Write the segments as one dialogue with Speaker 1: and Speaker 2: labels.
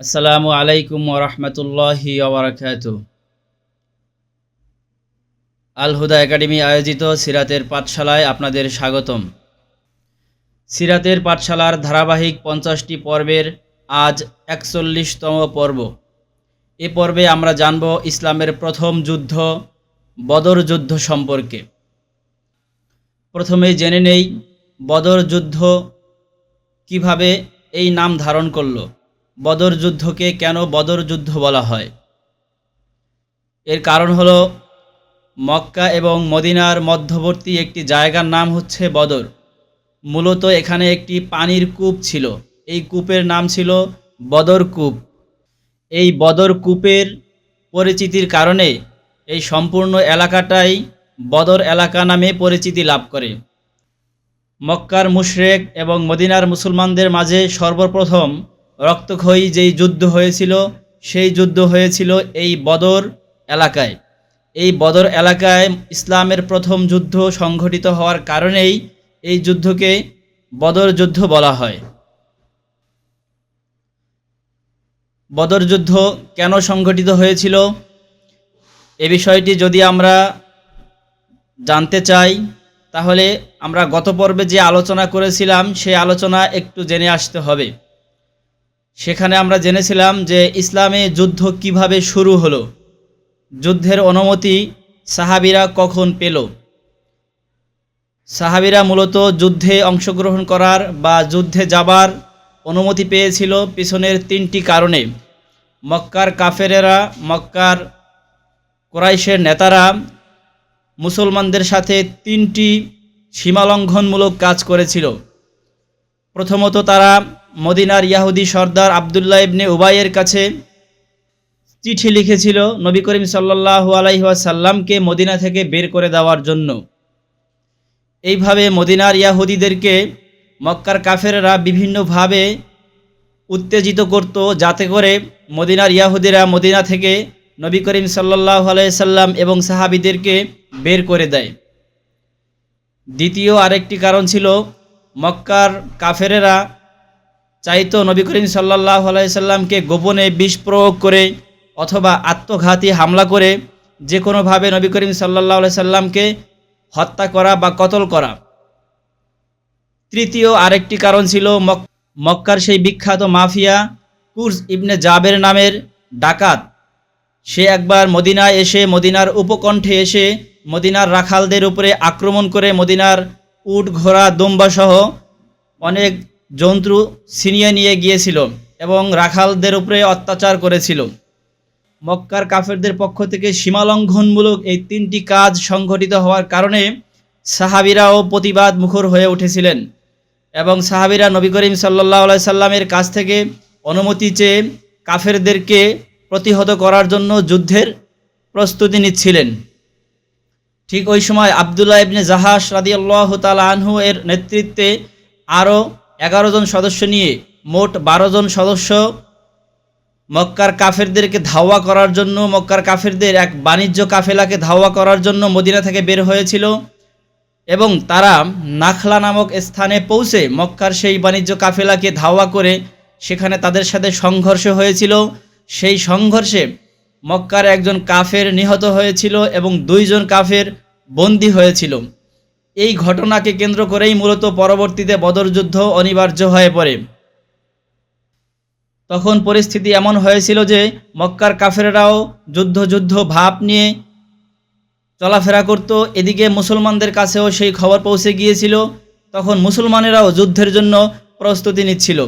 Speaker 1: আসসালামু আলাইকুম ওরহমতুল্লাহি ওবরাকাত আল হুদা একাডেমি আয়োজিত সিরাতের পাঠশালায় আপনাদের স্বাগতম। সিরাতের পাঠশালার ধারাবাহিক পঞ্চাশটি পর্বের আজ একচল্লিশতম পর্ব। এ পর্বে আমরা জানব ইসলামের প্রথম যুদ্ধ, বদর যুদ্ধ সম্পর্কে। প্রথমে জেনে নেই বদর যুদ্ধ কীভাবে এই নাম ধারণ করল। বদর যুদ্ধকে কেন বদর যুদ্ধ বলা হয়? এর কারণ হলো, মক্কা এবং মদিনার মধ্যবর্তী একটি জায়গার নাম হচ্ছে বদর। মূলত এখানে একটি পানির কূপ ছিল। এই কূপের নাম ছিল বদর কূপ। এই বদর কূপের পরিচিতির কারণে এই সম্পূর্ণ এলাকাটাই বদর এলাকা নামে পরিচিতি লাভ করে। মক্কার মুশরেক এবং মদিনার মুসলমানদের মাঝে সর্বপ্রথম রক্তক্ষয়ী যেই যুদ্ধ হয়েছিল, সেই যুদ্ধ হয়েছিল এই বদর এলাকায়। এই বদর এলাকায় ইসলামের প্রথম যুদ্ধ সংঘটিত হওয়ার কারণেই এই যুদ্ধকে বদর যুদ্ধ বলা হয়। বদর যুদ্ধ কেন সংঘটিত হয়েছিল? এ বিষয়টি যদি আমরা জানতে চাই, তাহলে আমরা গত পর্বে যে আলোচনা করেছিলাম সেই আলোচনা একটু জেনে আসতে হবে। সেখানে আমরা জেনেছিলাম যে ইসলামে যুদ্ধ কীভাবে শুরু হলো। যুদ্ধের অনুমতি সাহাবিরা কখন পেল? সাহাবিরা মূলত যুদ্ধে অংশগ্রহণ করার বা যুদ্ধে যাবার অনুমতি পেয়েছিল পিছনের তিনটি কারণে। মক্কার কাফেরেরা, মক্কার কোরাইশের নেতারা মুসলমানদের সাথে তিনটি সীমালঙ্ঘনমূলক কাজ করেছিল। প্রথমত তারা মদিনার ইয়াহুদি সর্দার আবদুল্লাহ ইবনে উবাইয়ের কাছে চিঠি লিখেছিল নবী করিম সাল্লাহু আলাইসাল্লামকে মদিনা থেকে বের করে দেওয়ার জন্য। এইভাবে মদিনার ইয়াহুদিদেরকে মক্কার কাফেররা বিভিন্নভাবে উত্তেজিত করত যাতে করে মদিনার ইয়াহুদিরা মদিনা থেকে নবী করিম সাল্লাহ আলাইসাল্লাম এবং সাহাবিদেরকে বের করে দেয়। দ্বিতীয় আরেকটি কারণ ছিল মক্কার কাফেরেরা চাইতো নবী করিম সাল্লাহ আলাইসাল্লামকে গোপনে বিষ প্রয়োগ করে অথবা আত্মঘাতী হামলা করে যে কোনোভাবে নবী করিম সাল্লাহ সাল্লামকে হত্যা করা বা কতল করা। তৃতীয় আরেকটি কারণ ছিল মক মক্কার সেই বিখ্যাত মাফিয়া কুর্স ইবনে জাবের নামের ডাকাত। সে একবার মদিনায় এসে মদিনার উপকণ্ঠে এসে মদিনার রাখালদের উপরে আক্রমণ করে মদিনার উট ঘোড়া দম্বাসহ অনেক জন্তু ছিনিয়ে নিয়ে গিয়েছিল এবং রাখালদের উপরে অত্যাচার করেছিল। মক্কার কাফেরদের পক্ষ থেকে সীমালঙ্ঘনমূলক এই তিনটি কাজ সংঘটিত হওয়ার কারণে সাহাবিরাও প্রতিবাদ মুখর হয়ে উঠেছিলেন এবং সাহাবিরা নবী করিম সাল্লাহ সাল্লামের কাছ থেকে অনুমতি চেয়ে কাফেরদেরকে প্রতিহত করার জন্য যুদ্ধের প্রস্তুতি নিচ্ছিলেন। ঠিক ওই সময় আবদুল্লাহ ইবনে জাহাস রাদি আল্লাহ তাল আনহু এর নেতৃত্বে আরও এগারো জন সদস্য নিয়ে মোট বারো জন সদস্য মক্কার কাফেরদেরকে ধাওয়া করার জন্য, মক্কার কাফেরদের এক বাণিজ্য কাফেলাকে ধাওয়া করার জন্য মদিনা থেকে বের হয়েছিল এবং তারা নাখলা নামক স্থানে পৌঁছে মক্কার সেই বাণিজ্য কাফেলাকে ধাওয়া করে সেখানে তাদের সাথে সংঘর্ষ হয়েছিল। সেই সংঘর্ষে মক্কার একজন কাফের নিহত হয়েছিল এবং দুইজন কাফের বন্দী হয়েছিল। এই ঘটনাকে কেন্দ্র করেই মূলত পরবর্তীতে বদর যুদ্ধ অনিবার্য হয়ে পড়ে। তখন পরিস্থিতি এমন হয়েছিল যে মক্কার কাফেরাও যুদ্ধ যুদ্ধ ভাব নিয়ে চলাফেরা করত। এদিকে মুসলমানদের কাছেও সেই খবর পৌঁছে গিয়েছিল। তখন মুসলমানেরাও যুদ্ধের জন্য প্রস্তুতি নিচ্ছিল।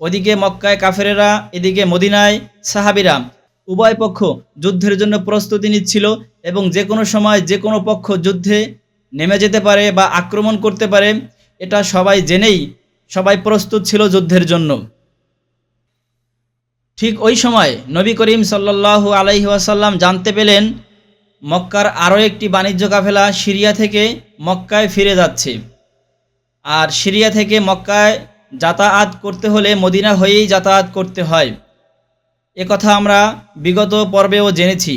Speaker 1: ওদিকে মক্কায় কাফেরেরা, এদিকে মদিনায় সাহাবিরা উভয় পক্ষ যুদ্ধের জন্য প্রস্তুতি নিচ্ছিল এবং যে কোনো সময় যে কোনো পক্ষ যুদ্ধে নেমে যেতে পারে বা আক্রমণ করতে পারে, এটা সবাই জেনেই, সবাই প্রস্তুত ছিল যুদ্ধের জন্য। ঠিক ওই সময় নবী করিম সাল্লাল্লাহু আলাইহি ওয়াসাল্লাম জানতে পেলেন, মক্কার আরও একটি বাণিজ্য কাফেলা সিরিয়া থেকে মক্কায় ফিরে যাচ্ছে। আর সিরিয়া থেকে মক্কায় যাতায়াত করতে হলে মদিনা হয়েই যাতায়াত করতে হয়। কথা আমরা বিগত পর্বেও জেনেছি।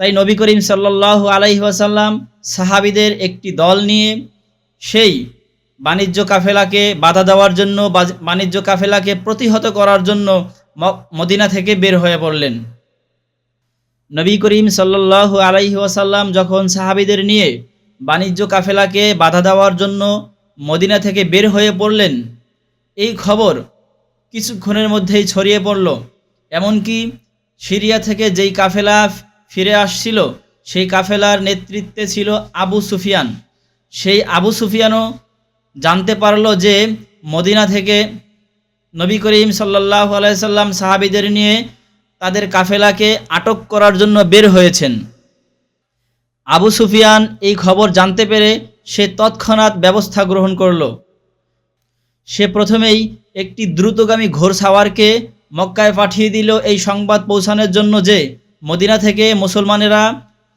Speaker 1: তাই নবী করিম সাল্লাহ আলাইহি ওয়াসাল্লাম সাহাবিদের একটি দল নিয়ে সেই বাণিজ্য কাফেলাকে বাধা দেওয়ার জন্য বাণিজ্য কাফেলাকে প্রতিহত করার জন্য মদিনা থেকে বের হয়ে পড়লেন। নবী করিম সাল্লাল্লাহু আলাইহি ওয়াসাল্লাম যখন সাহাবিদের নিয়ে বাণিজ্য কাফেলাকে বাধা দেওয়ার জন্য মদিনা থেকে বের হয়ে পড়লেন, এই খবর কিছুক্ষণের মধ্যেই ছড়িয়ে পড়ল। এমনকি সিরিয়া থেকে যেই কাফেলা ফিরে আসছিল, সেই কাফেলার নেতৃত্বে ছিল আবু সুফিয়ান। সেই আবু সুফিয়ানও জানতে পারল যে মদিনা থেকে নবী করিম সাল্লাহ আলাইসাল্লাম সাহাবিদের নিয়ে তাদের কাফেলাকে আটক করার জন্য বের হয়েছেন। আবু সুফিয়ান এই খবর জানতে পেরে সে তৎক্ষণাৎ ব্যবস্থা গ্রহণ করল। সে প্রথমেই একটি দ্রুতগামী ঘোড়সাওয়ারকে মক্কায় পাঠিয়ে দিল এই সংবাদ পৌঁছানোর জন্য যে মদিনা থেকে মুসলমানেরা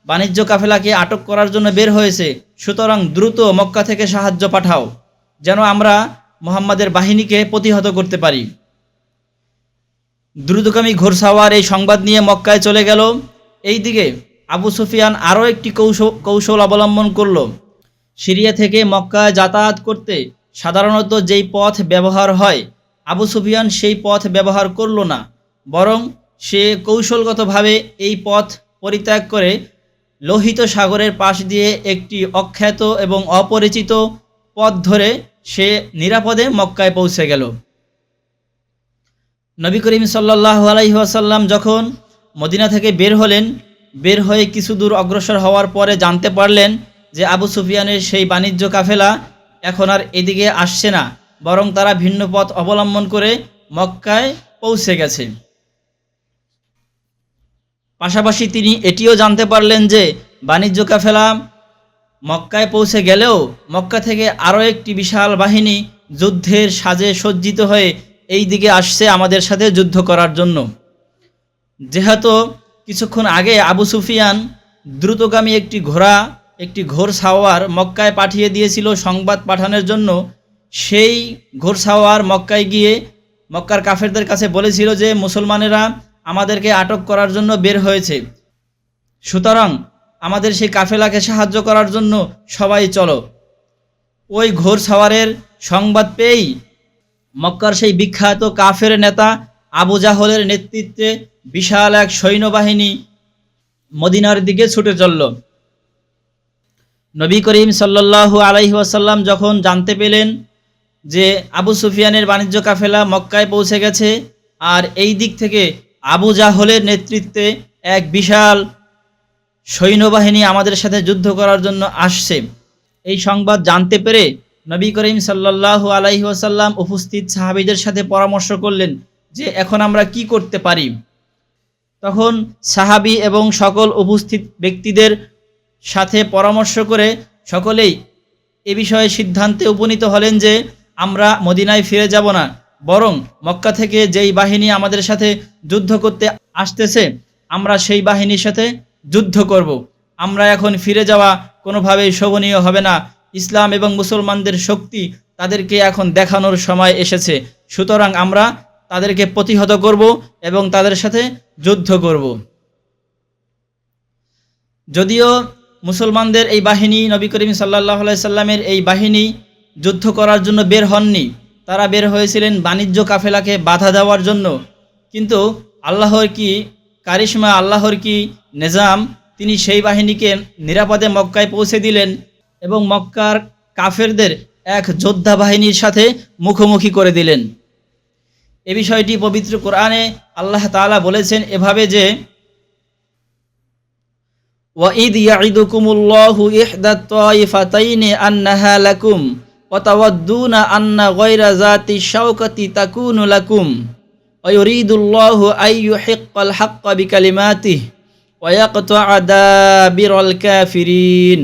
Speaker 1: বাণিজ্য কাফেলাকে আটক করার জন্য বের হয়েছে। সুতরাং দ্রুত মক্কা থেকে সাহায্য পাঠাও, যেন আমরা মোহাম্মদের বাহিনীকে প্রতিহত করতে পারি। দ্রুতগামী ঘোরসাওয়ার এই সংবাদ নিয়ে মক্কায় চলে গেল। এই দিকে আবু সুফিয়ান আরও একটি কৌশল কৌশল অবলম্বন করল। সিরিয়া থেকে মক্কায় যাতায়াত করতে সাধারণত যেই পথ ব্যবহার হয়, আবু সুফিয়ান সেই পথ ব্যবহার করল না, বরং সে কৌশলগতভাবে এই পথ পরিত্যাগ করে লোহিত সাগরের পাশ দিয়ে একটি অখ্যাত এবং অপরিচিত পথ ধরে সে নিরাপদে মক্কায় পৌঁছে গেল। নবী করিম সাল্লাহ আলাইসাল্লাম যখন মদিনা থেকে বের হলেন, বের হয়ে কিছু দূর অগ্রসর হওয়ার পরে জানতে পারলেন যে আবু সুফিয়ানের সেই বাণিজ্য কাফেলা এখন আর এদিকে আসছে না, বরং তারা ভিন্ন পথ অবলম্বন করে মক্কায় পৌঁছে গেছে। পাশাপাশি তিনি এটিও জানতে পারলেন যে বাণিজ্য কাফেলা মক্কায় পৌঁছে গেলেও মক্কা থেকে আরও একটি বিশাল বাহিনী যুদ্ধের সাজে সজ্জিত হয়ে এই দিকে আসছে আমাদের সাথে যুদ্ধ করার জন্য। যেহেতু কিছুক্ষণ আগে আবু সুফিয়ান দ্রুতগামী একটি ঘোড়া, একটি ঘোড়সাওয়ার মক্কায় পাঠিয়ে দিয়েছিল সংবাদ পাঠানোর জন্য, সেই ঘোড়সাওয়ার মক্কায় গিয়ে মক্কার কাফেরদের কাছে বলেছিল যে মুসলমানেরা আমাদেরকে আটক করার জন্য বের হয়েছে। সুতরাং আমাদের সেই কাফেলাকে সাহায্য করার জন্য সবাই চলো। ওই ঘোড়সাওয়ারের সংবাদ পেয়েই মক্কার সেই বিখ্যাত কাফের নেতা আবু জাহলের নেতৃত্বে বিশাল এক সৈন্যবাহিনী মদিনার দিকে ছুটে চলল। নবী করিম সাল্লাল্লাহু আলাইহি যখন জানতে পেলেন যে আবু সুফিয়ানের বাণিজ্য কাফেলা মক্কায় পৌঁছে গেছে, আর এই দিক থেকে আবু জাহলের নেতৃত্বে এক বিশাল সৈন্যবাহিনী আমাদের সাথে যুদ্ধ করার জন্য আসছে। এই সংবাদ জানতে পেরে নবী করিম সাল্লাল্লাহু আলাইহি উপস্থিত সাহাবীদের সাথে পরামর্শ করলেন যে এখন আমরা কি করতে পারি। তখন সাহাবী এবং সকল উপস্থিত ব্যক্তিদের সাথে পরামর্শ করে সকলেই এ বিষয়ে সিদ্ধান্তে উপনীত হলেন যে আমরা মদিনায় ফিরে যাব না। বরং মক্কা থেকে যেই বাহিনী আমাদের সাথে যুদ্ধ করতে আসতেছে, আমরা সেই বাহিনীর সাথে যুদ্ধ করব। আমরা এখন ফিরে যাওয়া কোনোভাবেই শোভনীয় হবে না। ইসলাম এবং মুসলমানদের শক্তি তাদেরকে এখন দেখানোর সময় এসেছে। সুতরাং আমরা তাদেরকে প্রতিহত করব এবং তাদের সাথে যুদ্ধ করব। যদিও মুসলমানদের এই বাহিনী নবী করিম সাল্লাহ সাল্লামের এই বাহিনী যুদ্ধ করার জন্য বের হননি তারা বের হয়েছিলেন বাণিজ্য কাফেলাকে বাধা দেওয়ার জন্য। কিন্তু আল্লাহর কি কারিশমা, আল্লাহর কি নিজাম, তিনি সেই বাহিনীকে নিরাপদে মক্কায় পৌঁছে দিলেন এবং মক্কার কাফেরদের এক যোদ্ধা বাহিনীর সাথে মুখোমুখি করে দিলেন। এ বিষয়টি পবিত্র কোরআনে আল্লাহ তালা বলেছেন এভাবে যে ওয়াঈদ ইয়াঈদুকুমুল্লাহু ইহদাত তাইফাতাইনি আন্নাহা লাকুম। ওয়াতাওয়াদ্দুনা আন্না গয়রা জাতি শাওকাতি তাকুনু লাকুম। ওয়ুরিদুল্লাহু আইয়ুহিক্কাল হাক্কা বিকালিমাতিহি ওয়া ইয়াকতুআ দাবিরাল কাফিরিন।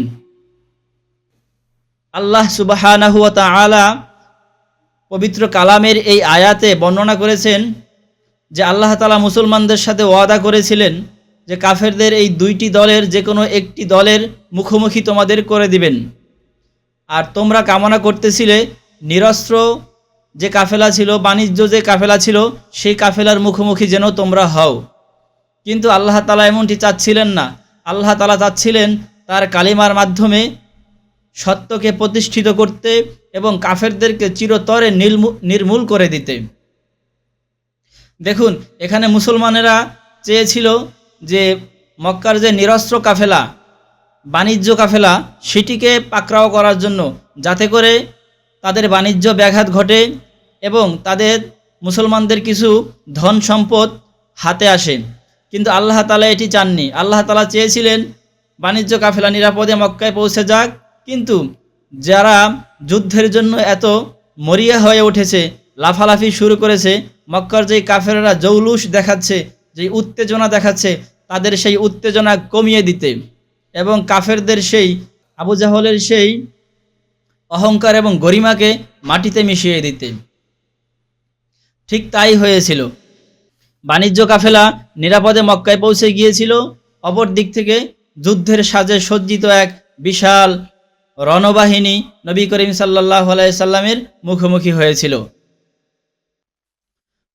Speaker 1: আল্লাহ সুবাহানাহু ওয়া পবিত্র কালামের এই আয়াতে বর্ণনা করেছেন যে আল্লাহ তালা মুসলমানদের সাথে ওয়াদা করেছিলেন যে কাফেরদের এই দুইটি দলের যে কোনো একটি দলের মুখোমুখি তোমাদের করে দিবেন। আর তোমরা কামনা করতেছিলে, নিরস্ত্র যে কাফেলা ছিল, বাণিজ্য যে কাফেলা ছিল, সেই কাফেলার মুখোমুখি যেন তোমরা হও। কিন্তু আল্লাহ তালা এমনটি চাচ্ছিলেন না। আল্লাহ তালা চাচ্ছিলেন তার কালিমার মাধ্যমে সত্যকে প্রতিষ্ঠিত করতে এবং কাফেরদেরকে চিরতরে নির্মূল করে দিতে। দেখুন, এখানে মুসলমানেরা চেয়েছিল যে মক্কার যে নিরস্ত্র কাফেলা বাণিজ্য কাফেলা সেটিকে পাকড়াও করার জন্য যাতে করে তাদের বাণিজ্য ব্যাঘাত ঘটে এবং তাদের মুসলমানদের কিছু ধন সম্পদ হাতে আসে। কিন্তু আল্লাহ তালা এটি চাননি। আল্লাহ তালা চেয়েছিলেন বাণিজ্য কাফেলা নিরাপদে মক্কায় পৌঁছে যাক। কিন্তু যারা যুদ্ধের জন্য এত মরিয়া হয়ে উঠেছে, লাফালাফি শুরু করেছে, মক্কার যেই কাফেররা জৌলুস দেখাচ্ছে, যেই উত্তেজনা দেখাচ্ছে, তাদের সেই উত্তেজনা কমিয়ে দিতে। এবং কাফেরদের সেই আবু জাহলের সেই অহংকার এবং গরিমাকে মাটিতে মিশিয়ে দিতে। ঠিক তাই হয়েছিল। বাণিজ্য কাফেলা নিরাপদে মক্কায় পৌঁছে গিয়েছিল। অপর দিক থেকে যুদ্ধের সাজে সজ্জিত এক বিশাল রণবাহিনী নবী করিম সাল্লাহ সাল্লামের মুখোমুখি হয়েছিল।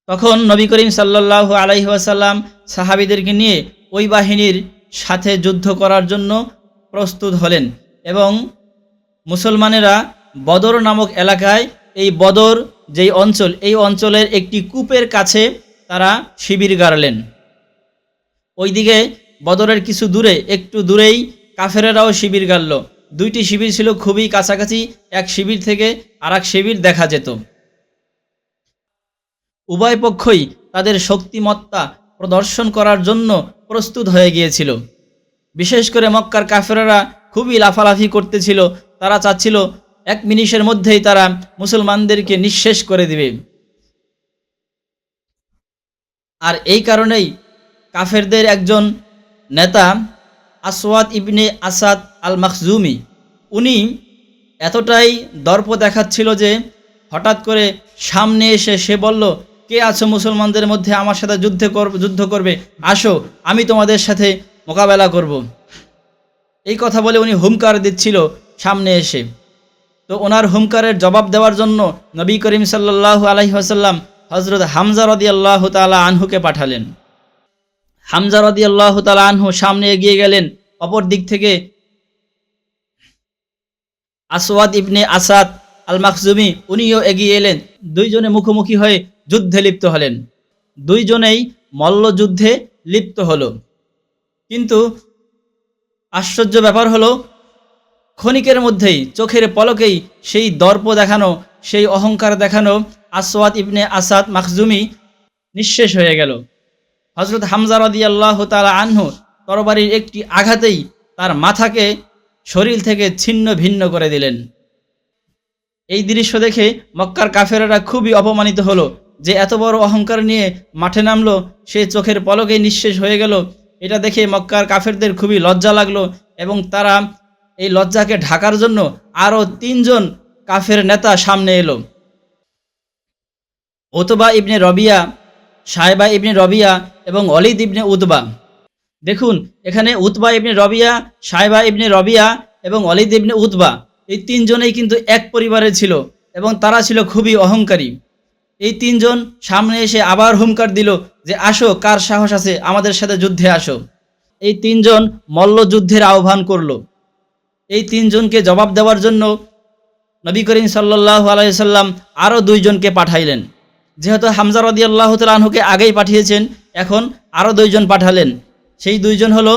Speaker 1: তখন নবী করিম সাল্লাহ আলাইহি ওয়াসাল্লাম সাহাবিদেরকে নিয়ে ওই বাহিনীর সাথে যুদ্ধ করার জন্য প্রস্তুত হলেন এবং মুসলমানেরা বদর নামক এলাকায় এই বদর যেই অঞ্চল, এই অঞ্চলের একটি কূপের কাছে তারা শিবির গাড়লেন। ওইদিকে বদরের কিছু দূরে, একটু দূরেই কাফেরেরাও শিবির গাড়ল। দুইটি শিবির ছিল খুবই কাছাকাছি, এক শিবির থেকে আর এক শিবির দেখা যেত। উভয় পক্ষই তাদের শক্তিমত্তা প্রদর্শন করার জন্য প্রস্তুত হয়ে গিয়েছিল। বিশেষ করে মক্কার কাফেরারা খুবই লাফালাফি করতেছিল। তারা চাচ্ছিল এক মিনিটের মধ্যেই তারা মুসলমানদেরকে নিঃশেষ করে দিবে। আর এই কারণেই কাফেরদের একজন নেতা আসওয়াদ ইবনে আসাদ আল মাখজুমি উনি এতটাই দর্প দেখাচ্ছিল যে হঠাৎ করে সামনে এসে সে বলল কে আছো মুসলমানদের মধ্যে আমার সাথে যুদ্ধ যুদ্ধ করবে? আসো, আমি তোমাদের সাথে মোকাবেলা করব। এই কথা বলে উনি হুমকার দিচ্ছিল সামনে এসে। তো ওনার হুমকারের জবাব দেওয়ার জন্য নবী করিম সাল্লাহ আলহি আসাল্লাম হজরত হামজা রদি আল্লাহ তালা আনহুকে পাঠালেন। হামজা রদি আল্লাহ তালা আনহু সামনে এগিয়ে গেলেন, অপর দিক থেকে আসওয়াদ ইবনে আসাদ আল মাকজুমি উনিও এগিয়ে এলেন। দুইজনে মুখোমুখি হয়ে যুদ্ধে লিপ্ত হলেন। দুইজনেই মল্লযুদ্ধে লিপ্ত হলো। কিন্তু আশ্চর্য ব্যাপার হলো, ক্ষণিকের মধ্যেই চোখের পলকেই সেই দর্প দেখানো, সেই অহংকার দেখানো আসওয়াদ ইবনে আসাদ মাখজুমি নিঃশেষ হয়ে গেল। হজরত হামজা আল্লাহ তালা আনহু তরবারির একটি আঘাতেই তার মাথাকে শরীর থেকে ছিন্ন ভিন্ন করে দিলেন। এই দৃশ্য দেখে মক্কার কাফেরেরা খুবই অপমানিত হলো যে এত বড় অহংকার নিয়ে মাঠে নামলো, সে চোখের পলকেই নিঃশেষ হয়ে গেল। এটা দেখে মক্কার কাফেরদের খুবই লজ্জা লাগল এবং তারা এই লজ্জাকে ঢাকার জন্য আরও তিনজন কাফের নেতা সামনে এলো। ওতবা ইবনে রবিয়া, সাহেবা ইবনে রবিয়া এবং অলিদ ইবনে উতবা। দেখুন, এখানে Utba ibn Rabia, Shaiba ibn Rabia এবং অলিদ ইবনে উতবা এই তিনজনেই কিন্তু এক পরিবারে ছিল এবং তারা ছিল খুবই অহংকারী। এই তিনজন সামনে এসে আবার হুমকার দিল যে, আসো, কার সাহস আছে? আমাদের সাথে যুদ্ধে আসো। এই তিনজন মল্লযুদ্ধের আহ্বান করল। এই তিনজনকে জবাব দেওয়ার জন্য নবী করিম সাল্লাহ আলাইসাল্লাম আরও দুইজনকে পাঠাইলেন। যেহেতু হামজা রদি আল্লাহ তালাহুকে আগেই পাঠিয়েছেন, এখন আরও দুইজন পাঠালেন। সেই দুইজন হলো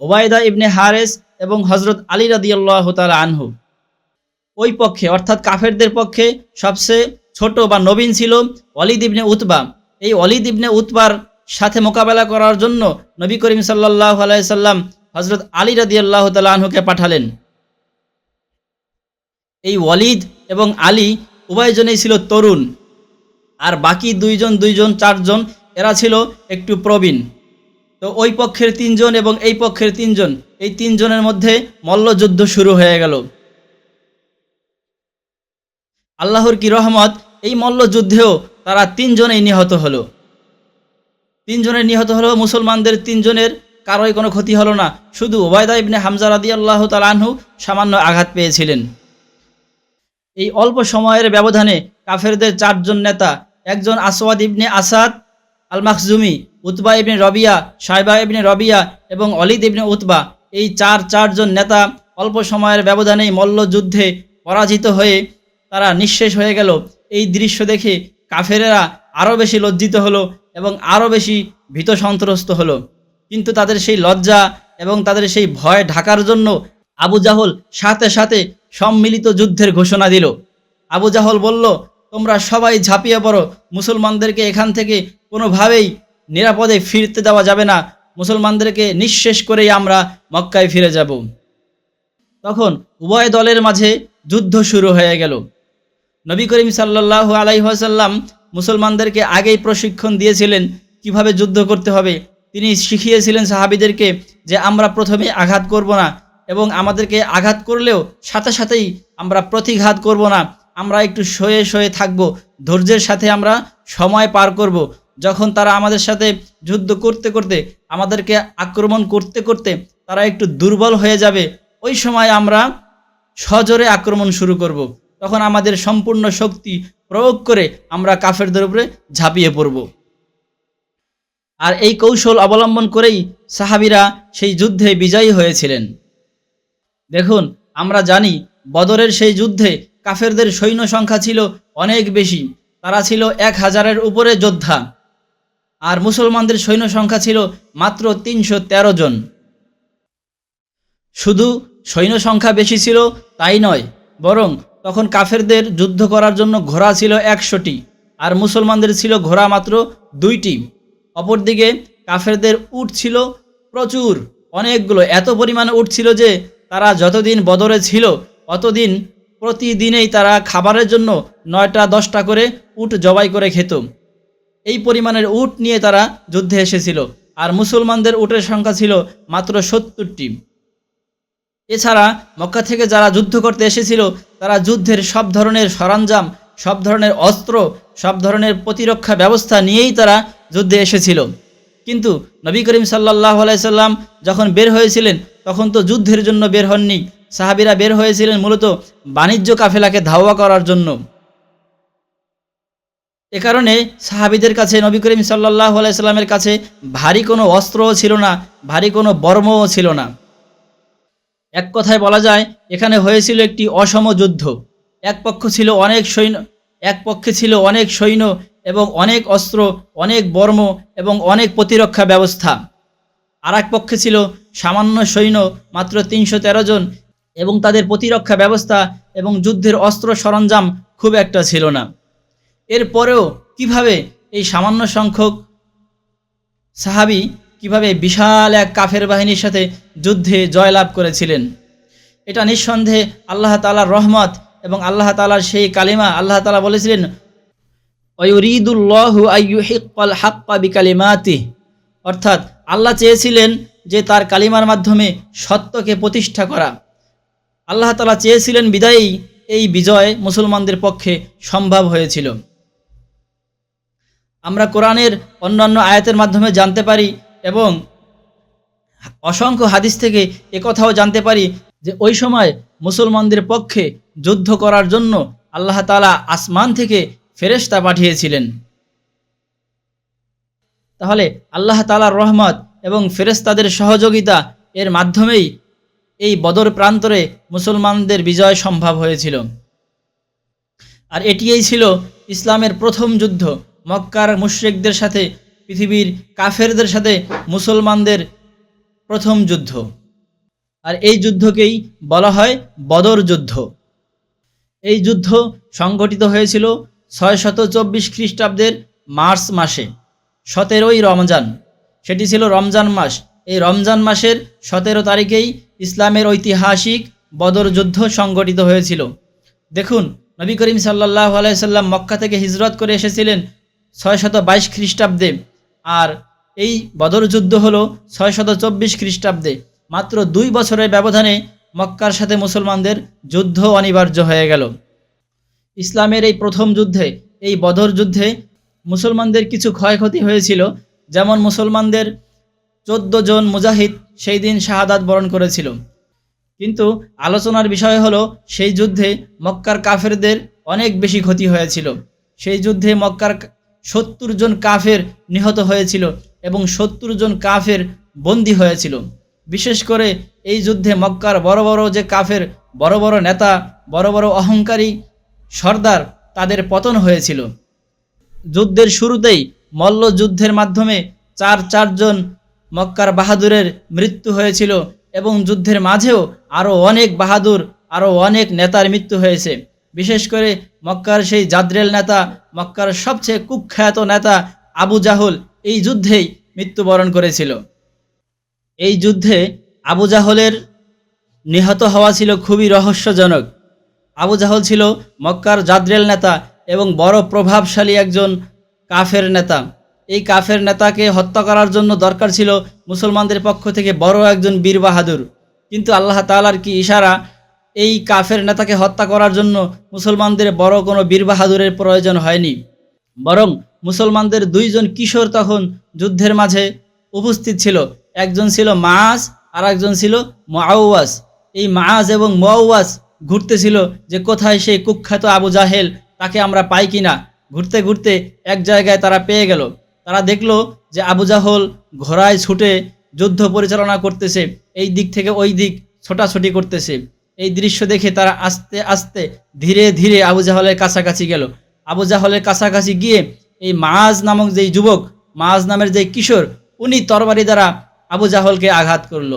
Speaker 1: ওবায়দা ইবনে হারেস এবং হজরত আলী রাদি আল্লাহ তালা আনহু। ওই পক্ষে, অর্থাৎ কাফেরদের পক্ষে সবচেয়ে ছোট বা নবীন ছিল অলিদ ইবনে উতবা। এই অলিদ ইবনে উতবার সাথে মোকাবেলা করার জন্য নবী করিম সাল্লাহ আলাইসাল্লাম হজরত আলী রাদি আল্লাহ তালাহুকে পাঠালেন। এই ওয়ালিদ এবং আলী উভয়জনেই ছিল তরুণ, আর বাকি দুইজন দুইজন, চারজন, এরা ছিল একটু প্রবীণ। তো ওই পক্ষের তিনজন এবং এই পক্ষের তিনজন, এই তিনজনের মধ্যে মল্লযুদ্ধ শুরু হয়ে গেল। আল্লাহর কি রহমত? এই মল্লযুদ্ধেও তারা তিনজনেই নিহত হলো। তিনজনের নিহত হলো, মুসলমানদের তিনজনের কারোই কোনো ক্ষতি হলো না। শুধু ওবায়দা ইবনে হামজা রাদি আল্লাহ তালাহু সামান্য আঘাত পেয়েছিলেন। এই অল্প সময়ের ব্যবধানে কাফেরদের চারজন নেতা, একজন Aswad ibn Asad al Makhzumi Utba ibn Rabia Shaiba ibn Rabia এবং অলিদ ইবনে উতবা এই চার চারজন নেতা অল্প সময়ের ব্যবধানেই মল্লযুদ্ধে পরাজিত হয়ে তারা নিঃশেষ হয়ে গেল। এই দৃশ্য দেখে কাফেরেরা আরও বেশি লজ্জিত হলো এবং আরও বেশি ভীত সন্ত্রস্ত হলো। কিন্তু তাদের সেই লজ্জা এবং তাদের সেই ভয় ঢাকার জন্য আবু জাহল সাথে সাথে সম্মিলিত যুদ্ধের ঘোষণা দিল। আবু জাহল বলল, তোমরা সবাই ঝাঁপিয়ে পড়ো। মুসলমানদেরকে এখান থেকে কোনোভাবেই নিরাপদে ফিরতে দেওয়া যাবে না। মুসলমানদেরকে নিঃশেষ করেই আমরা মক্কায় ফিরে যাব। তখন উভয় দলের মাঝে যুদ্ধ শুরু হয়ে গেল। নবী করিম সাল্লাহ আলাইহাসাল্লাম মুসলমানদেরকে আগেই প্রশিক্ষণ দিয়েছিলেন কীভাবে যুদ্ধ করতে হবে। তিনি শিখিয়েছিলেন সাহাবিদেরকে যে আমরা প্রথমে আঘাত করব না এবং আমাদেরকে আঘাত করলেও সাথে সাথেই আমরা প্রতিঘাত করব না। আমরা একটু সয়ে সয়ে থাকব, ধৈর্যের সাথে আমরা সময় পার করব। যখন তারা আমাদের সাথে যুদ্ধ করতে করতে, আমাদেরকে আক্রমণ করতে করতে তারা একটু দুর্বল হয়ে যাবে, ওই সময় আমরা সজোরে আক্রমণ শুরু করব। তখন আমাদের সম্পূর্ণ শক্তি প্রয়োগ করে আমরা কাফেরদের উপরে ঝাঁপিয়ে পড়ব। আর এই কৌশল অবলম্বন করেই সাহাবিরা সেই যুদ্ধে বিজয়ী হয়েছিলেন। দেখুন, আমরা জানি বদরের সেই যুদ্ধে কাফেরদের সৈন্য সংখ্যা ছিল অনেক বেশি। তারা ছিল এক হাজারের উপরে যোদ্ধা। আর মুসলমানদের সৈন্য সংখ্যা ছিল মাত্র তিনশো তেরো জন। শুধু সৈন্য সংখ্যা বেশি ছিল তাই নয়, বরং তখন কাফেরদের যুদ্ধ করার জন্য ঘোড়া ছিল একশোটি আর মুসলমানদের ছিল ঘোড়া মাত্র দুইটি। অপরদিকে কাফেরদের উট ছিল প্রচুর। অনেকগুলো। এত পরিমাণে উট ছিল যে তারা যতদিন বদরে ছিল, অতদিন প্রতিদিনেই তারা খাবারের জন্য নয়টা, দশটা করে উট জবাই করে খেত। এই পরিমাণের উট নিয়ে তারা যুদ্ধে এসেছিল। আর মুসলমানদের উটের সংখ্যা ছিল মাত্র সত্তরটি। এছাড়া মক্কা থেকে যারা যুদ্ধ করতে এসেছিল, তারা যুদ্ধের সব ধরনের সরঞ্জাম, সব ধরনের অস্ত্র, সব ধরনের প্রতিরক্ষা ব্যবস্থা নিয়েই তারা যুদ্ধে এসেছিল। কিন্তু নবী করিম সাল্লাহ আলাইসাল্লাম যখন বের হয়েছিলেন, তখন তো যুদ্ধের জন্য বের হননি। সাহাবিরা বের হয়েছিলেন মূলত বাণিজ্য কাফেলাকে ধাওয়া করার জন্য। এ কারণে সাহাবিদের কাছে, নবী করিম সাল্লাহ আলাইসাল্লামের কাছে ভারী কোনো অস্ত্রও ছিল না, ভারী কোনো বর্মও ছিল না। এক কথায় বলা যায়, এখানে হয়েছিল একটি অসম যুদ্ধ। এক পক্ষ ছিল অনেক সৈন্য, এক পক্ষে ছিল অনেক সৈন্য এবং অনেক অস্ত্র, অনেক বর্ম এবং অনেক প্রতিরক্ষা ব্যবস্থা। আর এক পক্ষে ছিল সামান্য সৈন্য, মাত্র তিনশো তেরো জন এবং তাদের প্রতিরক্ষা ব্যবস্থা এবং যুদ্ধের অস্ত্র সরঞ্জাম খুব একটা ছিল না। এরপরেও কীভাবে এই সামান্য সংখ্যক সাহাবি কীভাবে বিশাল এক কাফের বাহিনীর সাথে যুদ্ধে জয়লাভ করেছিলেন। এটা নিঃসন্দেহে আল্লাহ তালার রহমত এবং আল্লাহ তালার সেই কালিমা, আল্লাহ তালা বলেছিলেন বিকালিমাতি। অর্থাৎ আল্লাহ চেয়েছিলেন যে তার কালিমার মাধ্যমে সত্যকে প্রতিষ্ঠা করা। আল্লাহ তালা চেয়েছিলেন বিদায়ী এই বিজয় মুসলমানদের পক্ষে সম্ভব হয়েছিল। আমরা কোরআনের অন্যান্য আয়াতের মাধ্যমে জানতে পারি এবং অসংখ্য হাদিস থেকে একথাও জানতে পারি যে ওই সময় মুসলমানদের পক্ষে যুদ্ধ করার জন্য আল্লাহ তালা আসমান থেকে ফেরেশতা পাঠিয়েছিলেন। তাহলে আল্লাহ তালার রহমত এবং ফেরেশতাদের সহযোগিতা এর মাধ্যমেই এই বদর প্রান্তরে মুসলমানদের বিজয় সম্ভব হয়েছিল। আর এটিই ছিল ইসলামের প্রথম যুদ্ধ। মক্কার মুশ্রিকদের সাথে পৃথিবীর কাফেরদের সাথে মুসলমানদের প্রথম যুদ্ধ। আর এই যুদ্ধকেই বলা হয় বদর যুদ্ধ। এই যুদ্ধ সংগঠিত হয়েছিল ছয় শত চব্বিশ খ্রিস্টাব্দের মার্চ মাসে, সতেরোই রমজান। সেটি ছিল রমজান মাস। এই রমজান মাসের সতেরো তারিখেই ইসলামের ঐতিহাসিক বদর যুদ্ধ সংগঠিত হয়েছিল। দেখুন, নবী করিম সাল্লাহ আলাইসাল্লাম মক্কা থেকে হিজরত করে এসেছিলেন ছয় শত বাইশ খ্রিস্টাব্দে। আর এই বদর যুদ্ধ হলো ছয় শত চব্বিশ খ্রিস্টাব্দে। মাত্র দুই বছরের ব্যবধানে মক্কার সাথে মুসলমানদের যুদ্ধ অনিবার্য হয়ে গেল। ইসলামের এই প্রথম যুদ্ধে, এই বদর যুদ্ধে মুসলমানদের কিছু ক্ষয়ক্ষতি হয়েছিল। যেমন মুসলমানদের চোদ্দ জন মুজাহিদ সেই দিন শাহাদাত বরণ করেছিল। কিন্তু আলোচনার বিষয় হলো, সেই যুদ্ধে মক্কার কাফেরদের অনেক বেশি ক্ষতি হয়েছিল। সেই যুদ্ধে মক্কার সত্তর জন কাফের নিহত হয়েছিল এবং সত্তর জন কাফের বন্দী হয়েছিল। বিশেষ করে এই যুদ্ধে মক্কার বড় বড় যে কাফের, বড় বড় নেতা, বড় বড় অহংকারী সর্দার তাদের পতন হয়েছিল। যুদ্ধের শুরুতেই মল্লযুদ্ধের মাধ্যমে চার চারজন মক্কার বাহাদুরের মৃত্যু হয়েছিল এবং যুদ্ধের মাঝেও আরও অনেক বাহাদুর আরও অনেক নেতার মৃত্যু হয়েছে। বিশেষ করে মক্কার সেই জাদ্রেল নেতা, মক্কার সবচেয়ে কুখ্যাত নেতা আবু জাহুল এই যুদ্ধেই মৃত্যুবরণ করেছিল। এই যুদ্ধে আবু জাহলের নিহত হওয়া ছিল খুবই রহস্যজনক। আবু জাহল ছিল মক্কার জাদ্রেল নেতা এবং বড় প্রভাবশালী একজন কাফের নেতা। এই কাফের নেতাকে হত্যা করার জন্য দরকার ছিল মুসলমানদের পক্ষ থেকে বড় একজন বীর বাহাদুর। কিন্তু আল্লাহ তালার কি ইশারা এই কাফের নেতাকে হত্যা করার জন্য মুসলমানদের বড় কোনো বীর বাহাদুরের প্রয়োজন হয়নি। বরং মুসলমানদের দুইজন কিশোর তখন যুদ্ধের মাঝে উপস্থিত ছিল। একজন ছিল মাস আর একজন ছিল মাওয়াস এই মাস এবং মাওয়াস ঘুরতেছিল যে কোথায় সেই কুখ্যাত আবু জাহেল, তাকে আমরা পাই কিনা। ঘুরতে ঘুরতে এক জায়গায় তারা পেয়ে গেল। তারা দেখল যে আবু জাহল ঘোড়ায় ছুটে যুদ্ধ পরিচালনা করতেছে, এই দিক থেকে ওই দিক ছোটাছুটি করতেছে। এই দৃশ্য দেখে তারা আস্তে আস্তে ধীরে ধীরে আবু জাহলের কাছাকাছি গেল। আবু জাহলের কাছাকাছি গিয়ে এই মাজ নামক যেই যুবক মাজ নামের যে কিশোর, উনি তরবারি দ্বারা আবু জাহলকে আঘাত করল।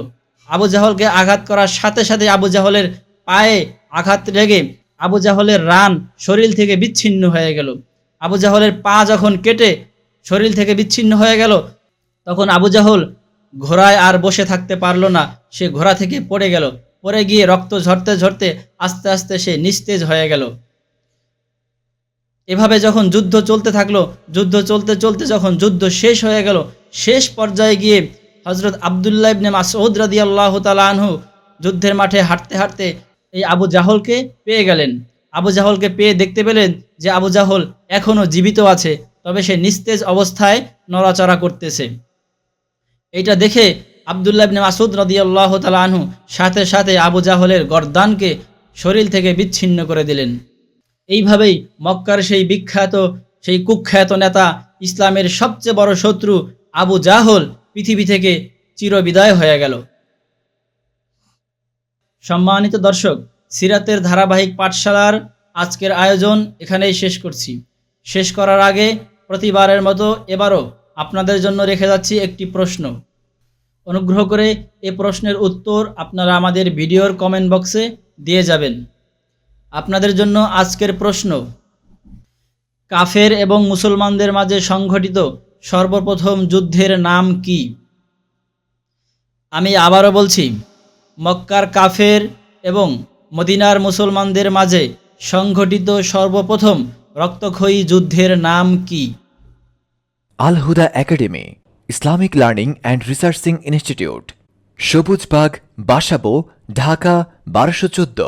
Speaker 1: আবু জাহলকে আঘাত করার সাথে সাথে আবু জাহলের পায়ে আঘাত লেগে আবু জাহলের রান শরীর থেকে বিচ্ছিন্ন হয়ে গেল। আবু জাহলের পা যখন কেটে শরীর থেকে বিচ্ছিন্ন হয়ে গেল, তখন আবু জাহল ঘোড়ায় আর বসে থাকতে পারল না, সে ঘোড়া থেকে পড়ে গেল। পড়ে গিয়ে রক্ত ঝরতে ঝরতে আস্তে আস্তে সে নিস্তেজ হয়ে গেল। এভাবে যখন যুদ্ধ চলতে থাকল, যুদ্ধ চলতে চলতে যখন যুদ্ধ শেষ হয়ে গেল, শেষ পর্যায়ে গিয়ে হজরত আবদুল্লাহ ইবনে মাসউদ রাদি আল্লাহ আনহু যুদ্ধের মাঠে হাঁটতে হাঁটতে এই আবু জাহলকে পেয়ে গেলেন। আবু জাহলকে পেয়ে দেখতে পেলেন যে আবু জাহল এখনও জীবিত আছে, তবে সে নিস্তেজ অবস্থায় নড়াচড়া করতেছে। এইটা দেখে আবদুল্লাহ ইবনে মাসুদ রদিয়াল্লাহ তালা আনহু সাথে সাথে আবু জাহলের গর্দানকে শরীর থেকে বিচ্ছিন্ন করে দিলেন। এইভাবেই মক্কার সেই বিখ্যাত, সেই কুখ্যাত নেতা ইসলামের সবচেয়ে বড় শত্রু আবু জাহল পৃথিবী থেকে চিরবিদায় হয়ে গেল। সম্মানিত দর্শক, সিরাতের ধারাবাহিক পাঠশালার আজকের আয়োজন এখানেই শেষ করছি। শেষ করার আগে প্রতিবারের মতো এবারও আপনাদের জন্য রেখে যাচ্ছি একটি প্রশ্ন। অনুগ্রহ করে এ প্রশ্নের উত্তর আপনারা আমাদের ভিডিওর কমেন্ট বক্সে দিয়ে যাবেন। আপনাদের জন্য আজকের প্রশ্ন, কাফের এবং মুসলমানদের মাঝে সংঘটিত সর্বপ্রথম যুদ্ধের নাম কি? আমি আবারও বলছি, মক্কার কাফের এবং মদিনার মুসলমানদের মাঝে সংঘটিত সর্বপ্রথম রক্তক্ষয়ী যুদ্ধের নাম কি?
Speaker 2: Alhuda academy Islamic learning and researching institute. Sabujbag Basabo Dhaka বারোশো চোদ্দ।